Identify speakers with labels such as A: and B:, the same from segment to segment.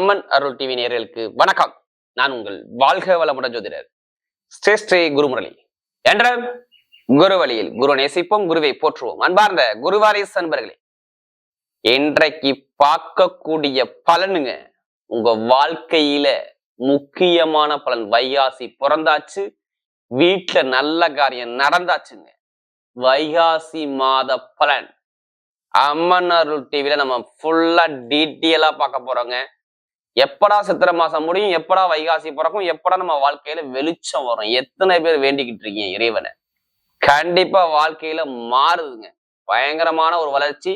A: அம்மன் அருள் TV நேர்களுக்கு வணக்கம். நான் உங்கள் வாழ்க வளமுடன் ஜோதிடர் ஸ்ரீ ஸ்ரீ குருமுரளி. என்ற குரு வழியில் குரு நேசிப்போம் குருவை போற்றுவோம். அன்பார்ந்த குருவாரிஸ் அன்பர்களே இன்றைக்கு பார்க்கக்கூடிய பலனுங்க உங்க வாழ்க்கையில முக்கியமான பலன். வைகாசி பிறந்தாச்சு வீட்டுல நல்ல காரியம் நடந்தாச்சுங்க. வைகாசி மாத பலன். அம்மன் அருள் டிவில நம்ம ஃபுல்லா டீட்டெயிலா பார்க்க போறோங்க. எப்படா சித்திரை மாசம் முடியும் எப்படா வைகாசி பிறக்கும் எப்படா நம்ம வாழ்க்கையில வெளிச்சம் வரும். எத்தனை பேர் வேண்டிக்கிட்டு இருக்கீங்க இறைவனை? கண்டிப்பா வாழ்க்கையில மாறுதுங்க. பயங்கரமான ஒரு வளர்ச்சி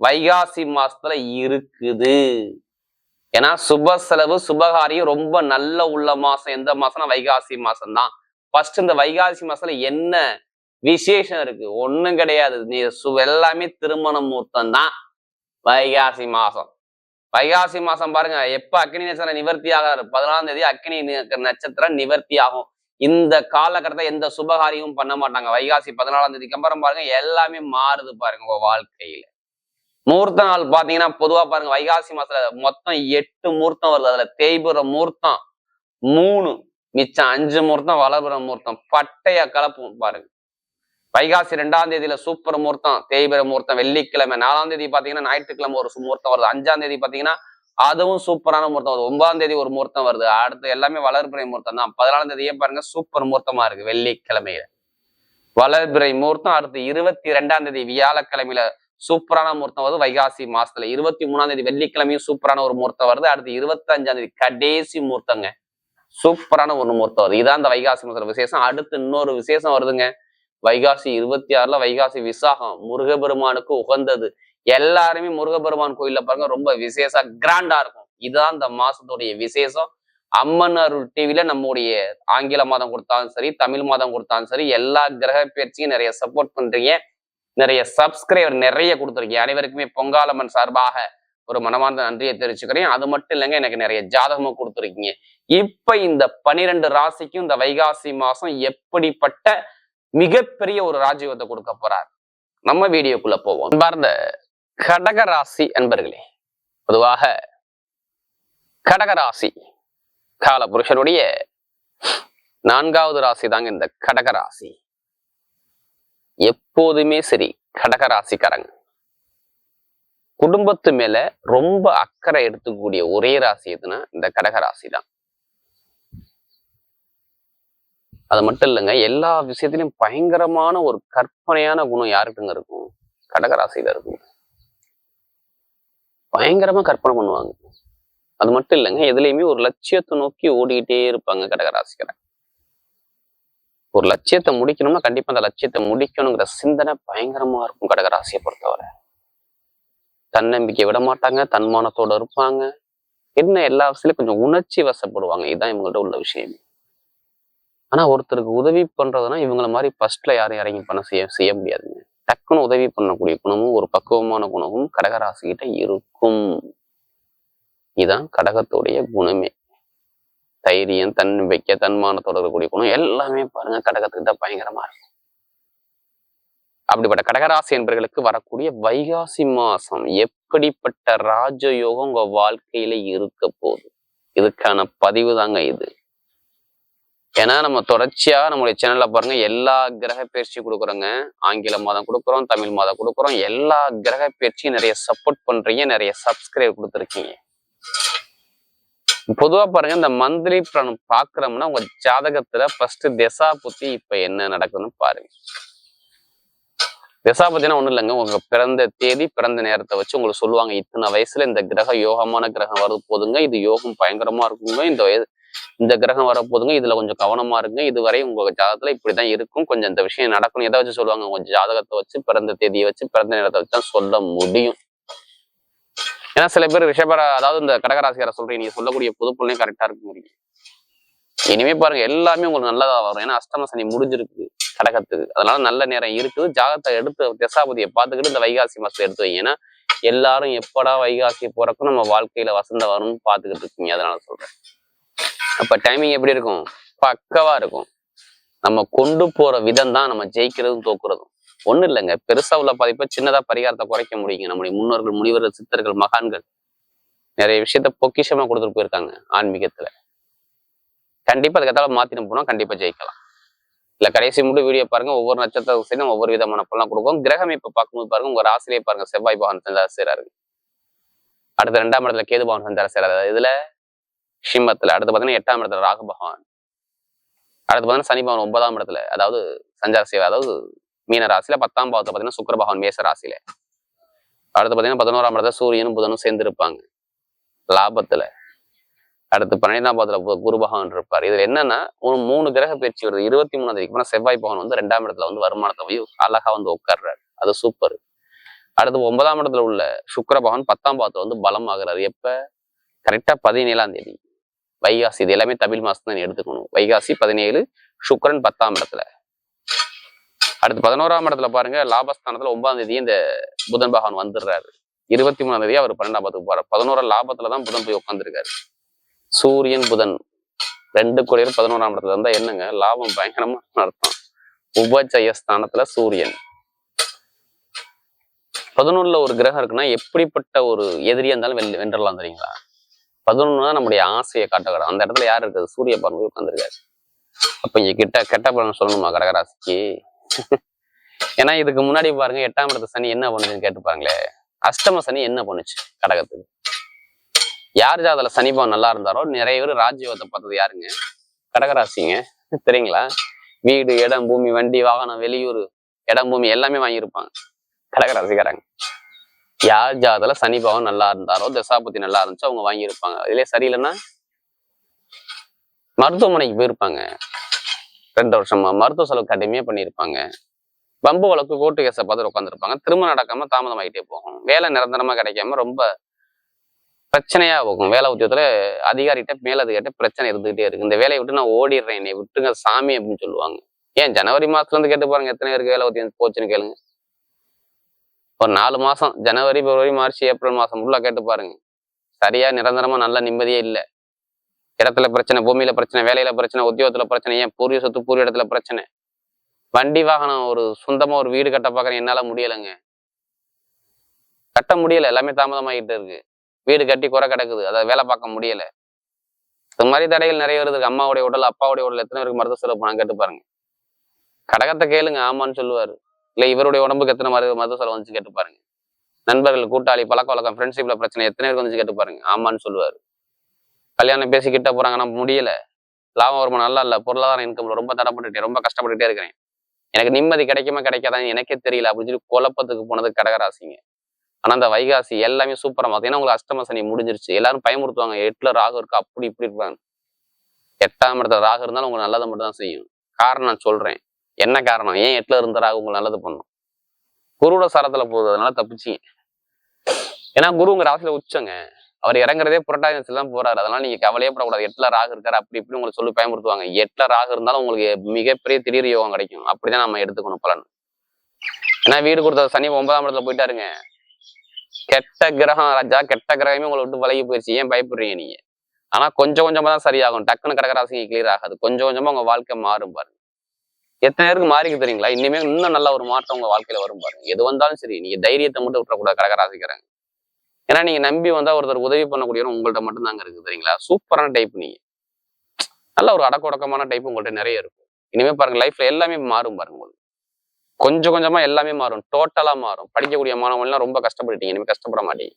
A: வைகாசி மாசத்துல இருக்குது. ஏன்னா சுப செலவு சுபகாரியம் ரொம்ப நல்ல உள்ள மாசம். எந்த மாசம்னா வைகாசி மாசம் தான் ஃபர்ஸ்ட் இந்த வைகாசி மாசத்துல என்ன விசேஷம் இருக்கு? ஒண்ணும் கிடையாது. நீ சு எல்லாமே திருமண முகூர்த்தம் தான் வைகாசி மாசம். வைகாசி மாசம் பாருங்க எப்ப அக்னி நட்சத்திரம் நிவர்த்தி ஆகிறாரு பதினாலாம் தேதி அக்னி நட்சத்திரம் நிவர்த்தி ஆகும். இந்த காலகட்டத்தை எந்த சுபகாரியமும் பண்ண மாட்டாங்க. வைகாசி பதினாலாம் தேதிக்கு அப்புறம் பாருங்க எல்லாமே மாறுது பாருங்க உங்க வாழ்க்கையில. மூர்த்த நாள் பாத்தீங்கன்னா பொதுவா பாருங்க வைகாசி மாசத்துல மொத்தம் எட்டு முகூர்த்தம் வருது. அதுல தேய்புற முகூர்த்தம் மூணு மிச்சம் அஞ்சு முகூர்த்தம் வளர்புற முகூர்த்தம் பட்டைய கலப்பும் பாருங்க. வைகாசி ரெண்டாம் தேதியில சூப்பர் முகூர்த்தம் தேய்பிர முகூர்த்தம் வெள்ளிக்கிழமை நாலாம் தேதி பாத்தீங்கன்னா ஞாயிற்றுக்கிழமை ஒரு முகூர்த்தம் வருது. அஞ்சாம் தேதி பாத்தீங்கன்னா அதுவும் சூப்பரான முகூர்த்தம் வருது. ஒன்பதாம் தேதி ஒரு முகூர்த்தம் வருது. அடுத்து எல்லாமே வளர்பிறை முகூர்த்தம் தான். பதினாலாம் தேதியே பாருங்க சூப்பர் முகூர்த்தமா இருக்கு வெள்ளிக்கிழமையில. வளர்பிறை முகூர்த்தம். அடுத்து இருபத்தி ரெண்டாம் தேதி வியாழக்கிழமையில சூப்பரான முகூர்த்தம் வருது வைகாசி மாசத்துல. இருபத்தி மூணாம் தேதி வெள்ளிக்கிழமையும் சூப்பரான ஒரு முகூர்த்தம் வருது. அடுத்து இருபத்தி அஞ்சாம் தேதி கடைசி முகூர்த்தங்க. சூப்பரான ஒரு முகூர்த்தம் வருது. இதான் அந்த வைகாசி மாசத்துல விசேஷம். அடுத்து இன்னொரு விசேஷம் வருதுங்க. வைகாசி இருபத்தி ஆறுல வைகாசி விசாகம் முருகபெருமானுக்கு உகந்தது. எல்லாருமே முருகபெருமான் கோயில்ல பாருங்க ரொம்ப விசேஷ கிராண்டா இருக்கும். இதுதான் இந்த மாசத்துடைய விசேஷம். அம்மன் அருள் டிவில நம்முடைய ஆங்கில மாதம் கொடுத்தாலும் சரி தமிழ் மாதம் கொடுத்தாலும் சரி எல்லா கிரக பயிற்சியும் நிறைய சப்போர்ட் பண்றீங்க. நிறைய சப்ஸ்கிரைபர் நிறைய கொடுத்துருக்கீங்க. அனைவருக்குமே பொங்காலம்மன் சார்பாக ஒரு மனமார்ந்த நன்றியை தெரிவிச்சுக்கிறேன். அது மட்டும் இல்லைங்க எனக்கு நிறைய ஜாதகமும் கொடுத்துருக்கீங்க. இப்ப இந்த பனிரெண்டு ராசிக்கும் இந்த வைகாசி மாசம் எப்படிப்பட்ட மிகப்பெரிய ஒரு ராஜயோகத்தை கொடுக்க போறார். நம்ம வீடியோக்குள்ள போவோம். அன்பார்ந்த கடகராசி அன்பர்களே பொதுவாக கடகராசி கால புருஷனுடைய நான்காவது ராசி தாங்க இந்த கடகராசி. எப்போதுமே சரி கடகராசிக்காரங்க. குடும்பத்து மேல ரொம்ப அக்கறை எடுத்துக்கூடிய ஒரே ராசி எதுனா இந்த கடகராசி தான். அது மட்டும் இல்லைங்க எல்லா விஷயத்திலையும் பயங்கரமான ஒரு கற்பனையான குணம் யாருக்குங்க இருக்கும்? கடகராசியில இருக்கும். பயங்கரமா கற்பனை பண்ணுவாங்க. அது மட்டும் இல்லைங்க எதுலையுமே ஒரு லட்சியத்தை நோக்கி ஓடிக்கிட்டே இருப்பாங்க கடகராசிக்காரன் ஒரு லட்சியத்தை முடிக்கணும்னா கண்டிப்பா அந்த லட்சியத்தை முடிக்கணுங்கிற சிந்தனை பயங்கரமா இருக்கும் கடகராசியை பொறுத்தவரை. தன்னம்பிக்கை விட மாட்டாங்க தன்மானத்தோட இருப்பாங்க. என்ன எல்லா விஷயத்திலும் கொஞ்சம் உணர்ச்சி வசப்படுவாங்க. இதுதான் இவங்கள்ட்ட உள்ள விஷயம். ஆனா ஒருத்தருக்கு உதவி பண்றதுன்னா இவங்கள மாதிரி ஃபர்ஸ்ட்ல யாரும் இறங்கி பண்ண செய்ய செய்ய முடியாதுங்க. டக்குன்னு உதவி பண்ணக்கூடிய குணமும் ஒரு பக்குவமான குணமும் கடகராசி கிட்ட இருக்கும். இதுதான் கடகத்துடைய குணமே. தைரியம் தன்னம்பிக்கை தன்மானத்தோட இருக்கக்கூடிய குணம் எல்லாமே பாருங்க கடகத்துக்கு தான் பயங்கரமா இருக்கும் அப்படிப்பட்ட கடகராசி என்பவர்களுக்கு வரக்கூடிய வைகாசி மாசம் எப்படிப்பட்ட ராஜயோகம் உங்க வாழ்க்கையில இருக்க போகுது? இதுக்கான பதிவு தாங்க இது. ஏன்னா நம்ம தொடர்ச்சியா நம்மளுடைய சேனல்ல பாருங்க எல்லா கிரக பயிற்சி கொடுக்குறோங்க. ஆங்கில மாதம் கொடுக்குறோம் தமிழ் மாதம் கொடுக்குறோம். எல்லா கிரக பயிற்சியும் நிறைய சப்போர்ட் பண்றீங்க நிறைய சப்ஸ்கிரைப் கொடுத்துருக்கீங்க. பொதுவா பாருங்க இந்த மந்த்லி பிளான் பாக்குறோம்னா உங்க ஜாதகத்துல ஃபர்ஸ்ட் திசா புத்தி இப்ப என்ன நடக்குதுன்னு பாருங்க. திசா பத்தினா ஒண்ணும் இல்லைங்க உங்க பிறந்த தேதி பிறந்த நேரத்தை வச்சு உங்களுக்கு சொல்லுவாங்க இத்தனை வயசுல இந்த கிரகம் யோகமான கிரகம் வருது போதுங்க இது யோகம் பயங்கரமா இருக்குங்க இந்த வயது இந்த கிரகம் வரப்போதுங்க இதுல கொஞ்சம் கவனமா இருங்க. இதுவரை உங்க ஜாதகத்துல இப்படிதான் இருக்கும். கொஞ்சம் இந்த விஷயம் நடக்கணும். எதை வச்சு சொல்லுவாங்க? உங்க ஜாதகத்தை வச்சு பிறந்த தேதியை வச்சு பிறந்த நேரத்தை வச்சு தான் சொல்ல முடியும். ஏன்னா சில பேர் ரிஷபர அதாவது இந்த கடகராசிக்கார சொல்றீங்க. நீங்க சொல்லக்கூடிய புது பொருளையும் கரெக்டா இருக்குங்கிறீங்க இனிமே பாருங்க எல்லாமே உங்களுக்கு நல்லதா வரும். ஏன்னா அஷ்டம சனி முடிஞ்சிருக்கு கடகத்துக்கு. அதனால நல்ல நேரம் இருக்குது. ஜாதகத்தை எடுத்து தசாபதியை பார்த்துக்கிட்டு இந்த வைகாசி மாசத்தை எடுத்து வைங்க. ஏன்னா எல்லாரும் எப்படா வைகாசி போறக்கும் நம்ம வாழ்க்கையில வசந்த வரும்னு பார்த்துக்கிட்டு இருக்கீங்க. அதனால சொல்றேன். அப்ப டைமிங் எப்படி இருக்கும்? பக்கவா இருக்கும். நம்ம கொண்டு போற விதம் தான் நம்ம ஜெயிக்கிறதும் தோக்குறதும். ஒண்ணும் இல்லைங்க. பெருசா உள்ள பாதிப்பை சின்னதா பரிகாரத்தை குறைக்க முடியுங்க. நம்முடைய முன்னோர்கள் முனிவர்கள் சித்தர்கள் மகான்கள் நிறைய விஷயத்த பொக்கிஷமா கொடுத்துட்டு போயிருக்காங்க ஆன்மீகத்துல. கண்டிப்பா அதுக்கத்தால மாத்திட்டு போனா கண்டிப்பா ஜெயிக்கலாம். இல்ல கடைசி மட்டும் வீடியோ பாருங்க. ஒவ்வொரு நட்சத்திரம் சரி ஒவ்வொரு விதமான பலன் கொடுக்கும் கிரகம் இப்ப பார்க்கும்போது பாருங்க உங்க ராசிலே பாருங்க. செவ்வாய் பகவான் சஞ்சார செய்றாரு அடுத்த ரெண்டாம் இடத்துல கேது பகவான் சஞ்சார செய்றாரு இதுல சிம்மத்துல அடுத்து பாத்தீங்கன்னா எட்டாம் இடத்துல ராகு பகவான். அடுத்து பாத்தீங்கன்னா சனி பகவான் ஒன்பதாம் இடத்துல அதாவது சஞ்சார சேவை அதாவது மீன ராசியில பத்தாம் பாவத்துல பாத்தீங்கன்னா சுக்கர பகவான் மேச ராசியில. அடுத்து பாத்தீங்கன்னா பதினோராம் இடத்துல சூரியனும் புதனும் சேர்ந்து இருப்பாங்க லாபத்துல. அடுத்து பன்னிரெண்டாம் பாவத்துல குரு பகவான் இருப்பார். இதுல என்னன்னா ஒரு மூணு கிரக பயிற்சி வருது. இருபத்தி மூணாம் தேதிக்கு அப்புறம் செவ்வாய் பகவான் வந்து ரெண்டாம் இடத்துல வந்து வருமானத்தை போய் அழகா வந்து உட்கார்றாரு. அது சூப்பர் அடுத்து ஒன்பதாம் இடத்துல உள்ள சுக்கர பகவான் பத்தாம் பாவத்துல வந்து பலம் ஆகுறாரு எப்ப கரெக்டா பதினேழாம் தேதி. வைகாசி இது எல்லாமே தமிழ் மாசம் தான் எடுத்துக்கணும். வைகாசி பதினேழு சுக்கிரன் பத்தாம் இடத்துல. அடுத்து பதினோராம் இடத்துல பாருங்க லாபஸ்தானத்துல ஒன்பதாம் தேதி இந்த புதன் பகவான் வந்துடுறாரு. இருபத்தி மூணாம் தேதி அவர் பன்னெண்டாம் பத்துக்கு போறார். பதினோரா லாபத்துல தான் புதன் போய் உட்காந்துருக்காரு சூரியன் புதன் ரெண்டு கோடியில் பதினோராம் இடத்துல இருந்தா என்னங்க? லாபம் பயங்கரமா அர்த்தம். உபஜயஸ்தானத்துல சூரியன். பதினொன்னுல ஒரு கிரகம் இருக்குன்னா எப்படிப்பட்ட ஒரு எதிரியா இருந்தாலும் வெல் வென்றலாம் தெரியுங்களா? பதினொன்னு தான் நம்முடைய ஆசையை காட்டக்கூடாது அந்த இடத்துல யார் இருக்குது? சூரிய பகவான் உட்காந்துருக்காரு அப்ப இங்க கிட்ட கெட்ட பலன் சொல்லணுமா கடகராசிக்கு? ஏன்னா இதுக்கு முன்னாடி பாருங்க எட்டாம் இடத்து சனி என்ன பண்ணுதுன்னு கேட்டு பாருங்களே அஷ்டம சனி என்ன பண்ணுச்சு கடகத்துக்கு? யார் ஜாதல சனி பவன் நல்லா இருந்தாரோ நிறைய பேர் ராஜ்யோகத்தை பார்த்தது யாருங்க? கடகராசிங்க. தெரியுங்களா? வீடு இடம் பூமி வண்டி வாகனம் வெளியூர் இடம் பூமி எல்லாமே வாங்கியிருப்பாங்க. கடகராசிக்காரங்க. யார் ஜாதல சனி பவன் நல்லா இருந்தாரோ தசாபதி நல்லா இருந்துச்சோ அவங்க வாங்கியிருப்பாங்க. இதுலயே சரியில்லைன்னா மருத்துவமனைக்கு போயிருப்பாங்க. ரெண்டு வருஷமா மருத்துவ செலவு கடுமையா பண்ணியிருப்பாங்க. பம்பு வழக்கு கோர்ட்டு கேஸை பார்த்து உட்காந்துருப்பாங்க திரும்ப நடக்காம தாமதம் ஆகிட்டே போகும். வேலை நிரந்தரமா கிடைக்காம ரொம்ப பிரச்சனையா போகும். வேலை உத்தியோகத்துல அதிகாரிகிட்ட மேலதிகாரிட்ட பிரச்சனை இருந்துகிட்டே இருக்கு. இந்த வேலையை விட்டு நான் ஓடிடுறேன் என்னை விட்டுங்க சாமி அப்படின்னு சொல்லுவாங்க. ஏன் ஜனவரி மாசத்துல இருந்து கேட்டு பாருங்க எத்தனை பேருக்கு வேலை உத்தியம் போச்சுன்னு கேளுங்க. ஒரு நாலு மாசம் ஜனவரி பிப்ரவரி மார்ச் ஏப்ரல் மாசம் உள்ள கேட்டு பாருங்க. சரியா நிரந்தரமா நல்ல நிம்மதியே இல்லை. இடத்துல பிரச்சனை பூமியில பிரச்சனை வேலையில பிரச்சனை உத்தியோகத்துல பிரச்சனை ஏன் பூர்வீக சொத்து பூர்வ இடத்துல பிரச்சனை? வண்டி வாகனம் ஒரு சொந்தமா ஒரு வீடு கட்ட பாக்குறேன் என்னால முடியலைங்க. கட்ட முடியல எல்லாமே தாமதமாகிட்டு இருக்கு. வீடு கட்டி குறை கிடக்குது அதை வேலை பார்க்க முடியல. இது மாதிரி தடைகள் நிறைய வருது அம்மாவுடைய உடல் அப்பாவுடைய உடல் எத்தனை பேருக்கு மருத்துவ செலவு பணம் கேட்டு பாருங்க. கடகத்தை கேளுங்க ஆமான்னு சொல்லுவாரு. இல்ல இவருடைய உடம்புக்கு எத்தனை மருது மருத்துவ செலவு வந்துச்சு கேட்டு பாருங்க. நண்பர்கள் கூட்டாளி பழக்க வழக்கம் ஃப்ரெண்ட்ஷிப்ல பிரச்சனை எத்தனை பேருக்கு வந்துச்சு கேட்டு பாருங்க. ஆமான்னு சொல்லுவாரு. கல்யாணம் பேசி கிட்ட போறாங்கன்னா முடியல. லாபம் வருமானம் நல்லா இல்ல. பொருளாதார இன்கம் ரொம்ப தடப்பட்டுட்டேன் ரொம்ப கஷ்டப்பட்டுட்டே இருக்கிறேன். எனக்கு நிம்மதி கிடைக்குமா? கிடைக்காதான்னு எனக்கே தெரியல. அப்படின்னு சொல்லி குழப்பத்துக்கு போனது கடகராசிங்க. ஆனா அந்த வைகாசி எல்லாமே சூப்பரா மாத்தும் ஏன்னா உங்களுக்கு அஷ்டம சனி முடிஞ்சிருச்சு. எல்லாரும் பயமுறுத்துவாங்க. எட்டுல ராகு இருக்கு? அப்படி இப்படி இருப்பாங்க. எட்டாம் இடத்துல ராகு இருந்தாலும் உங்களுக்கு நல்லதை மட்டும் தான் செய்யும். காரணம் நான் சொல்றேன். என்ன காரணம்? ஏன் எட்டுல இருந்த ராகு உங்களுக்கு நல்லது பண்ணும் குருவோட சரத்துல போகிறதுனால தப்பிச்சிங்க. ஏன்னா குரு உங்க ராசியில உச்சங்க. அவர் இறங்குறதே புரட்டாசி தான் போறாரு. அதனால நீங்க கவலையே படக்கூடாது எட்டுல ராகு இருக்காரு அப்படி இப்படி உங்களுக்கு சொல்லி பயன்படுத்துவாங்க எட்டுல ராகு இருந்தாலும் உங்களுக்கு மிகப்பெரிய திடீர் யோகம் கிடைக்கும். அப்படிதான் நம்ம எடுத்துக்கணும் பலன். ஏன்னா வீடு கொடுத்த சனி ஒன்பதாம் இடத்துல போயிட்டாருங்க. கெட்ட கிரகம் ராஜா கெட்ட கிரகமே உங்களை விட்டு விலகி போயிடுச்சு ஏன் பயப்படுறீங்க நீங்க? ஆனா கொஞ்சம் கொஞ்சமா தான் சரியாகும். டக்குன்னு கடகராசிக்கு கிளியர் ஆகாது. கொஞ்சம் கொஞ்சமா உங்க வாழ்க்கை மாறும் பாருங்க. எத்தனை பேருக்கு மாறிக்கு தெரியுங்களா? இனிமே இன்னும் நல்ல ஒரு மாற்றம் உங்க வாழ்க்கையில வரும் பாருங்க. எது வந்தாலும் சரி நீங்க தைரியத்தை மட்டும் விட்டுறக்கூடாது கடகராசிக்கிறாங்க ஏன்னா நீங்க நம்பி வந்தா ஒருத்தர் உதவி பண்ணக்கூடிய உங்கள்ட்ட மட்டும் தாங்க இருக்கு தெரியுங்களா? சூப்பரான டைப் நீங்க. நல்ல ஒரு அடக்கொடக்கமான டைப் உங்கள்ட்ட நிறைய இருக்கும். இனிமே பாருங்க லைஃப்ல எல்லாமே மாறும் பாருங்க உங்களுக்கு. கொஞ்சம் கொஞ்சமா எல்லாமே மாறும். டோட்டலா மாறும். படிக்கக்கூடிய மாணவன்லாம் ரொம்ப கஷ்டப்பட்டுட்டீங்க. இனிமே கஷ்டப்பட மாட்டீங்க.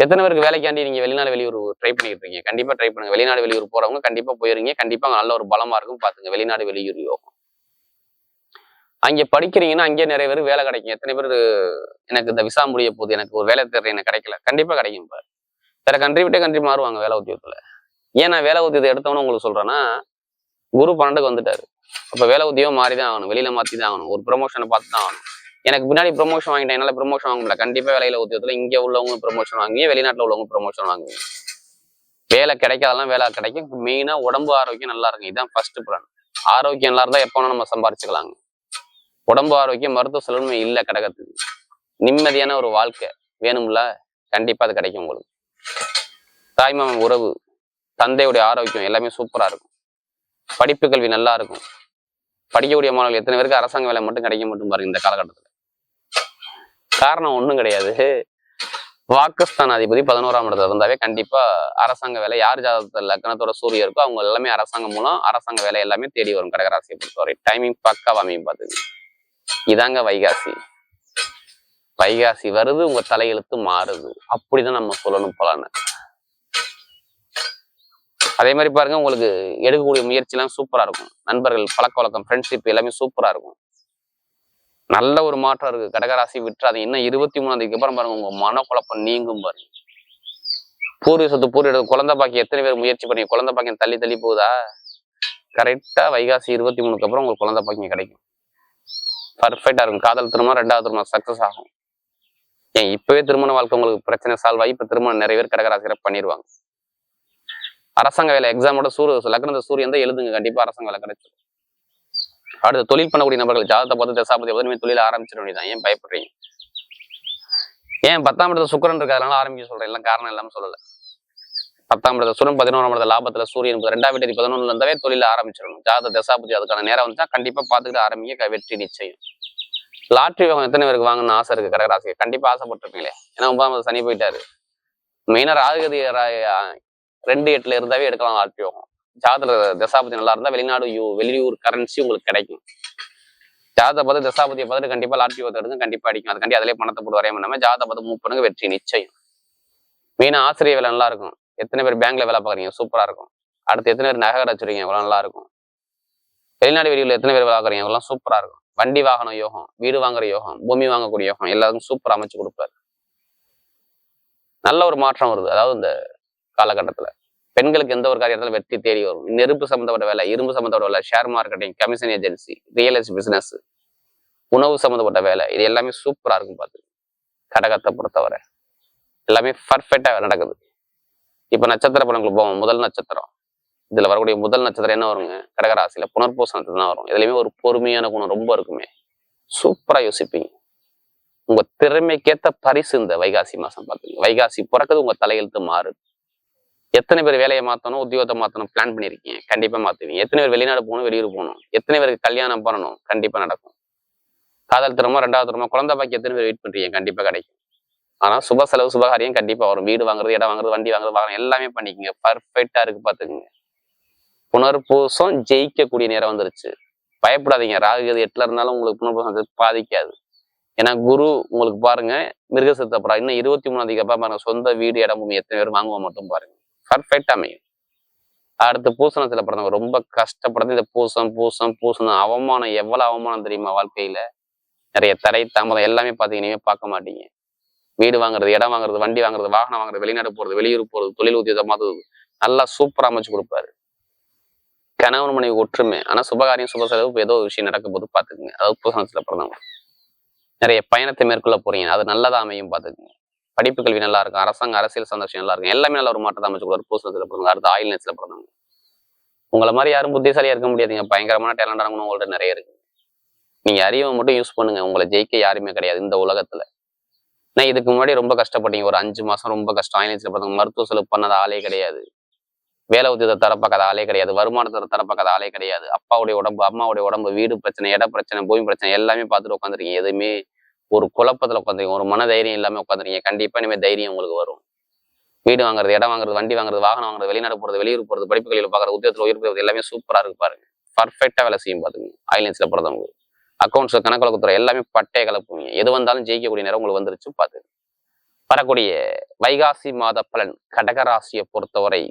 A: எத்தனை பேருக்கு வேலைக்காண்டி நீங்க வெளிநாடு வெளியூர் ட்ரை பண்ணிட்டு இருக்கீங்க? கண்டிப்பா ட்ரை பண்ணுங்க. வெளிநாடு வெளியூர் போறவங்க கண்டிப்பா போயிருங்க. கண்டிப்பா நல்ல ஒரு பலமா இருக்கும் பாத்துங்க வெளிநாடு வெளியூர் யோகம். அங்க படிக்கிறீங்கன்னா அங்கேயே நிறைய பேர் வேலை கிடைக்கும். எத்தனை பேர் எனக்கு இந்த விசா முடிய போகுது எனக்கு ஒரு வேலை தேர்வு எனக்கு கிடைக்கல. கண்டிப்பா கிடைக்கும் பாரு. வேற கண்ட்ரி விட்டே கண்ட்ரி மாறுவாங்க வேலை உத்தியோகத்தில். ஏன் நான் வேலை உத்தியத்தை எடுத்தவொன்னு உங்களுக்கு சொல்றேன்னா குரு பன்னெண்டுக்கு வந்துட்டாரு. அப்ப வேலை உத்தியோகம் மாறி தான் ஆகணும் வெளியில மாத்தி தான் ஆகணும் ஒரு ப்ரொமோஷனை பார்த்து தான் ஆகணும். எனக்கு பின்னாடி ப்ரொமோஷன் வாங்கிட்டேன் என்னால் ப்ரொமோஷன் வாங்க முடியல. கண்டிப்பா வேலையில் உத்தியோகத்தில் இங்க உள்ளவங்க ப்ரொமோஷன் வாங்குவீங்க வெளிநாட்டுல உள்ளவங்க ப்ரொமோஷன் வாங்குவீங்க. வேலை கிடைக்காதெல்லாம் வேலை கிடைக்கும். மெயினா உடம்பு ஆரோக்கியம் நல்லா இருக்கும். இதுதான் ஃபர்ஸ்ட் பிளான் ஆரோக்கியம் நல்லா இருந்தா எப்போ நம்ம சம்பாரிச்சுக்கலாங்க. உடம்பு ஆரோக்கியம் மருத்துவ செலவுமே இல்லை கடகத்துக்கு. நிம்மதியான ஒரு வாழ்க்கை வேணும்ல? கண்டிப்பா அது கிடைக்கும் உங்களுக்கு. தாய்மாமன் உறவு தந்தையுடைய ஆரோக்கியம் எல்லாமே சூப்பரா இருக்கும். படிப்பு கல்வி நல்லா இருக்கும். படிக்கக்கூடிய மாணவர்கள் எத்தனை பேருக்கு அரசாங்க வேலை மட்டும் கிடைக்க மட்டும் பாருங்க இந்த காலகட்டத்தில். காரணம் ஒன்றும் கிடையாது. பாகிஸ்தான் அதிபதி பதினோராம் இடத்துல இருந்தாவே கண்டிப்பா அரசாங்க வேலை யார் ஜாதகத்தில் லக்னத்தோட சூரிய இருக்கோ அவங்க எல்லாமே அரசாங்கம் மூலம் அரசாங்க வேலை எல்லாமே தேடி வரும் கடகராசியை பொறுத்தவரை. டைமிங் பக்காவாமையும் அமையும் இதாங்க வைகாசி. வைகாசி வருது உங்க தலையெழுத்து மாறுது. அப்படிதான் நம்ம சொல்லணும் பலனை. அதே மாதிரி பாருங்க உங்களுக்கு எடுக்கக்கூடிய முயற்சி எல்லாம் சூப்பரா இருக்கும். நண்பர்கள் பழக்க வழக்கம் ஃப்ரெண்ட்ஷிப் எல்லாமே சூப்பரா இருக்கும். நல்ல ஒரு மாற்றம் இருக்கு. கடகராசி விட்டுறாது இன்னும் இருபத்தி மூணாம் தேதிக்கு அப்புறம் பாருங்க உங்க மனக்குழப்பம் நீங்கும் பாருங்க. பூர்வீக சொத்து பூர்வீக குழந்தை பாக்கி எத்தனை பேர் முயற்சி பண்ணி குழந்தை பாக்கியம் தள்ளி தள்ளி போகுதா? கரெக்டா வைகாசி இருபத்தி மூணுக்கு அப்புறம் உங்களுக்கு குழந்தை பாக்கியம் கிடைக்கும். பர்ஃபெக்டாக இருக்கும். காதல் திருமணம் ரெண்டாவது திருமணம் சக்சஸ் ஆகும். ஏன் இப்பவே திருமண வாழ்க்கை உங்களுக்கு பிரச்சனை சால்வ் ஆகி இப்போ திருமணம் நிறைய பேர் கடகராசிரியர் பண்ணிடுவாங்க அரசாங்க வேலை எக்ஸாமோட சூர் லக்னத்தை சூரியன் தான் எழுதுங்க. கண்டிப்பா அரசாங்க வேலை கிடைச்சிடும் அடுத்து தொழில் பண்ணக்கூடிய நபர்கள் ஜாதகத்தை பார்த்து தசாபதி பதினமே தொழில் ஆரம்பிச்சிட வேண்டியதான் ஏன் பயப்படுறீங்க? ஏன் பத்தாம் இடத்துல சுக்கரன் இருக்கிறதுனால ஆரம்பிக்க சொல்றேன். எல்லாம் காரணம் இல்லாம சொல்லல. பத்தாம் இடத்துல சூரியன் பதினோராம் இடத்துல லாபத்துல சூரியன் ரெண்டாம் வீட்டு பதினொன்னுல இருந்தாவே தொழில ஆரம்பிச்சிடணும். ஜாத தசாபதி அதுக்கான நேரம் வந்துச்சா? கண்டிப்பா பார்த்துக்கிட்டு ஆரம்பிக்க வெற்றி நிச்சயம். லாட்ரி வாங்க எத்தனை பேருக்கு வாங்கணும்னு ஆசை இருக்கு? கடகராசிக்கு கண்டிப்பா ஆசைப்பட்டிருப்பீங்களே. ஏன்னா ஒன்பதாம் சனி போயிட்டாரு. மெயினா ராகுகதி ரெண்டு எட்டுல இருந்தாவே எடுக்கலாம் லாட்ரி யோகம் ஜாதக தசாபதி நல்லா இருந்தா வெளிநாடு யூ வெளியூர் கரன்சி உங்களுக்கு கிடைக்கும். ஜாத பார்த்து தசாபதியை பார்த்துட்டு கண்டிப்பா லாட்ரி யோகத்தை எடுங்க கண்டிப்பா அடிக்கும். அதுக்காண்டி அதிலே பணத்தை போட்டு வரைய பண்ணாம ஜாதக பார்த்து மூவ் பண்ணுங்க வெற்றி நிச்சயம். மெயினா ஆசிரியர் வேலை நல்லா இருக்கும். எத்தனை பேர் பேங்க்ல வேலை பார்க்குறீங்க? சூப்பரா இருக்கும். அடுத்து எத்தனை பேர் நகை வச்சிருக்கீங்க? இவ்வளவு நல்லா இருக்கும். வெளிநாடு வெளியில் எத்தனை பேர் வேலை பார்க்குறீங்க? இவ்வளவு சூப்பரா இருக்கும். வண்டி வாகன யோகம் வீடு வாங்குற யோகம் பூமி வாங்கக்கூடிய யோகம் எல்லாருக்கும் சூப்பரா அமைச்சு கொடுப்பாரு. நல்ல ஒரு மாற்றம் வருது. அதாவது இந்த காலகட்டத்துல பெண்களுக்கு எந்த ஒரு காரியத்தில் வெற்றி தேடி வரும். நெருப்பு சம்மந்தப்பட்ட வேலை இரும்பு சம்மந்தப்பட்ட வேலை share marketing commission agency real estate business உணவு சம்மந்தப்பட்ட வேலை இது எல்லாமே சூப்பரா இருக்கும் பார்த்து. கடகத்தை பொறுத்தவரை. எல்லாமே பர்ஃபெக்டாக நடக்குது. இப்ப நட்சத்திர பலன்களுக்கு போவோம். முதல் நட்சத்திரம். இதுல வரக்கூடிய முதல் நட்சத்திரம் என்ன வருங்க? கடகராசியில் புனர்பூச நட்சத்திரம் தான் வரும். இதுலயுமே ஒரு பொறுமையான குணம் ரொம்ப இருக்குமே. சூப்பரா யோசிப்பீங்க. உங்க திறமைக்கேத்த பரிசு இந்த வைகாசி மாசம் பார்த்துங்க வைகாசி பிறக்குது உங்க தலையெழுத்து மாறுது எத்தனை பேர் வேலையை மாற்றணும் உத்தியோகத்தை மாற்றணும் பிளான் பண்ணிருக்கீங்க? கண்டிப்பா மாற்றுவீங்க எத்தனை பேர் வெளிநாடு போகணும் வெளியூர் போகணும்? எத்தனை பேருக்கு கல்யாணம் பண்ணணும்? கண்டிப்பா நடக்கும். காதல் திரும்ப ரெண்டாவது திரும்ப குழந்தை பாக்கி எத்தனை பேர் வெயிட் பண்றீங்க? கண்டிப்பா கிடைக்கும். ஆனா சுப செலவு சுபகாரியம் கண்டிப்பாக வரும். வீடு வாங்குறது இடம் வாங்குறது வண்டி வாங்குறது வாகனம் எல்லாமே பண்ணிக்கங்க. பர்ஃபெக்டாக இருக்கு பார்த்துக்குங்க புனர்பூசம் ஜெயிக்கக்கூடிய நேரம் வந்துருச்சு. பயப்படாதீங்க. ராகுகது எட்டில் இருந்தாலும் உங்களுக்கு புனர்பூசம் பாதிக்காது. ஏன்னா குரு உங்களுக்கு பாருங்க மிருகசத்தப்படா இன்னும் இருபத்தி மூணாம் தேதி அப்பா பாருங்க சொந்த வீடு இடம் பூமி எத்தனை பேர் வாங்குவோம் மட்டும் பாருங்க. பர்ஃபெக்ட் அமையும். அடுத்து பூசணத்துல பிறந்தவங்க ரொம்ப கஷ்டப்படுறது. இந்த பூசம் பூசம் பூசணம் அவமானம் எவ்வளவு அவமானம் தெரியுமா வாழ்க்கையில? நிறைய தடை தாமதம் எல்லாமே பாத்தீங்கன்னா பார்க்க மாட்டீங்க. வீடு வாங்குறது இடம் வாங்குறது வண்டி வாங்குறது வாகனம் வாங்குறது வெளிநாடு போறது வெளியூர் போறது தொழில் உத்தியோகம் நல்லா சூப்பரா அமைச்சு கொடுப்பாரு. கணவன் மனைவி ஒற்றுமை. ஆனா சுபகாரியம் சுப செலவு ஏதோ ஒரு விஷயம் நடக்கும் போது பாத்துக்குங்க அதாவது பூசணத்துல பிறந்தவங்க. நிறைய பயணத்தை மேற்கொள்ள போறீங்க. அது நல்லதா அமையும் பாத்துக்குங்க படிப்பு கல்வி நல்லா இருக்கும். அரசாங்க அரசியல் சந்தோஷம் நல்லா இருக்கும். எல்லாமே நல்ல ஒரு மாற்றத்தை அமைச்சு கொடுப்பாரு. பூசணத்துல பிறந்தவங்க. அடுத்து ஆயில் நேரத்துல பிறந்தவங்க. உங்களை மாதிரி யாரும் புத்திசாலியா இருக்க முடியாதுங்க. பயங்கரமான டேலண்டானவங்க உங்கள்ட்ட நிறைய இருக்கு. நீங்க அறிவை மட்டும் யூஸ் பண்ணுங்க. உங்களை ஜெயிக்க யாருமே கிடையாது இந்த உலகத்துல. நான் இதுக்கு முன்னாடி ரொம்ப கஷ்டப்பட்டீங்க ஒரு அஞ்சு மாசம் ரொம்ப கஷ்டம். ஆயிலன்ஸ்ல பார்த்தவங்க மருத்துவ செலவு பண்ணது ஆளே கிடையாது. வேலை உத்தியத்தை தரப்பாக்காத ஆளே கிடையாது. வருமானத்தை தரப்பாக்காத ஆளே கிடையாது. அப்பாவுடைய உடம்பு அம்மாவுடைய உடம்பு வீடு பிரச்சனை இட பிரச்சனை பூமி பிரச்சனை எல்லாமே பார்த்துட்டு உட்காந்துருக்கீங்க எதுவுமே ஒரு குழப்பத்துல உட்காந்துருக்கீங்க ஒரு மன தைரியம் இல்லாம உட்காந்துருக்கீங்க கண்டிப்பா இனிமேல் தைரியம் உங்களுக்கு வரும். வீடு வாங்குறது இடம் வாங்குறது வண்டி வாங்குறது வாகனம் வாங்குறது வெளிநாடு போகிறது வெளியூர் போறது படிப்புகளில் பார்க்குறது உத்தியோகத்தில் உயிர் எல்லாமே சூப்பரா இருக்கு பாருங்க. பர்ஃபெக்டாக வேலை செய்யும் பாத்துங்க ஐலன்ஸில் பிறந்தவங்களுக்கு அக்கௌண்ட்ஸ் கணக்கு எல்லாமே பட்டைய கலப்புவீங்க. எது வந்தாலும் ஜெயிக்கக்கூடிய நேரம் உங்களுக்கு வந்துருச்சு பார்த்து. வரக்கூடிய வைகாசி மாத பலன் கடகராசியை பொறுத்தவரை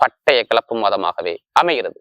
A: பட்டய கலப்பு மாதமாகவே அமைகிறது.